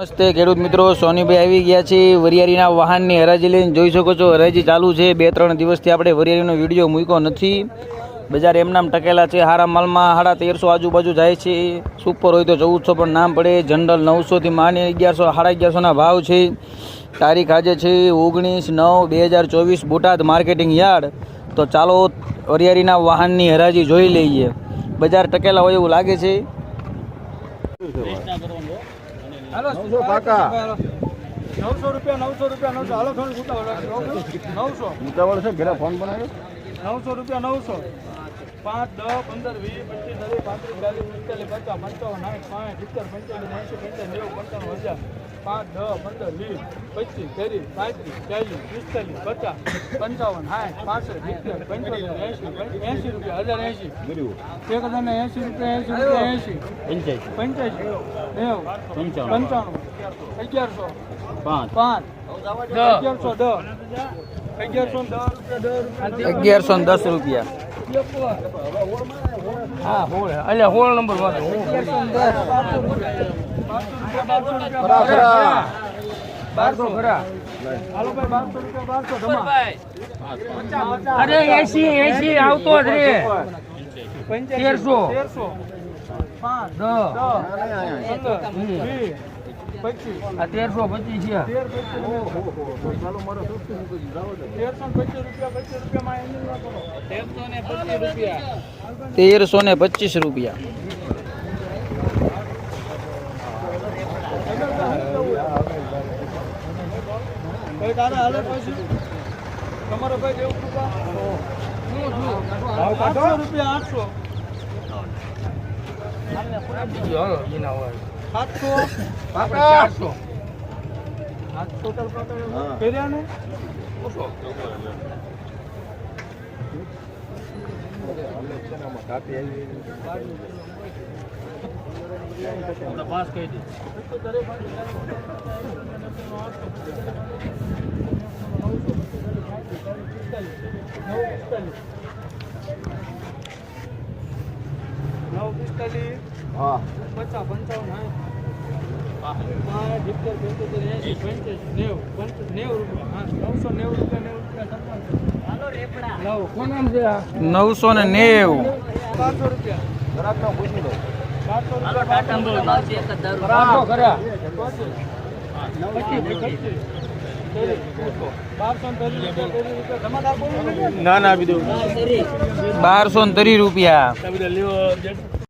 નમસ્તે ખેડૂત મિત્રો, સોનીભાઈ આવી ગયા છે વરિયાળીના વાહનની હરાજી લઈને. જોઈ શકો છો, હરાજી ચાલુ છે. બે, ત્રણ દિવસથી આપણે વરિયાળીનો વીડિયો મૂક્યો નથી. બજાર એમનામ ટકેલા છે. હારા માલમાં સાડા તેરસો આજુબાજુ જાય છે. સુપર હોય તો ચૌદસો પણ નામ પડે. જનરલ નવસોથી માની અગિયારસો સાડા અગિયારસોના ભાવ છે. તારીખ આજે છે ઓગણીસ નવ બે હજાર ચોવીસ, બોટાદ માર્કેટિંગ યાર્ડ. તો ચાલો વરિયાળીના વાહનની હરાજી જોઈ લઈએ. બજાર ટકેલા હોય એવું લાગે છે. નવસો પાકા. નવસો રૂપિયા નવસો રૂપિયા નવસો. હાલો ફોન ઉતાવળ. નવસો. ઉતાવળ છે ઘરે ફોન બનાવ્યો? નવસો રૂપિયા નવસો. પાંચ દસ પંદર વીસ પચીસ ત્રીસ પાંત્રીસ ચાલીસ પિસ્તાલીસ પચાસ પંચાવન સાઠ પાંચ સિત્તેર પંચાલીસ એંસી પંચાવન નેવું પંચાવન હજાર. પાંચ દસ પંદર વીસ પચીસ ત્રીસ પાંત્રીસ ચાલીસ પિસ્તાલીસ પચાસ પંચાવન સાઠ પાસઠ સિત્તેર પંચોતેર એંસી એંસી રૂપિયા હજાર એંસી એક હજાર ને એંસી રૂપિયા એંસી રૂપિયા એંસી પંચ્યાસી. નેવું. પંચાણું અગિયારસો. પાંચ. પાંચ. અગિયારસો દસ. અગિયારસો દસ રૂપિયા દસ રૂપિયા. હા હોળ. એટલે હોળ નંબર ખરા બારસો. ખરા અરે એસી એસી આવતો જ રે. તેરસો. તેરસો. પાંચ દસ. આ તેરસો પચીસ છે. તેરસો ને પચીસ રૂપિયા. તમારો ભાઈ દેવ કૃપા આઠસો. રૂપિયા આઠસો સાતસો ચારસો. આઠસો ટકા હા. કર્યા ને નવ પિસ્તાલીસ. હા. પચાસ પંચાવન નવસો ને નેવું. ને ને બારસો ને ત્રીસ રૂપિયા.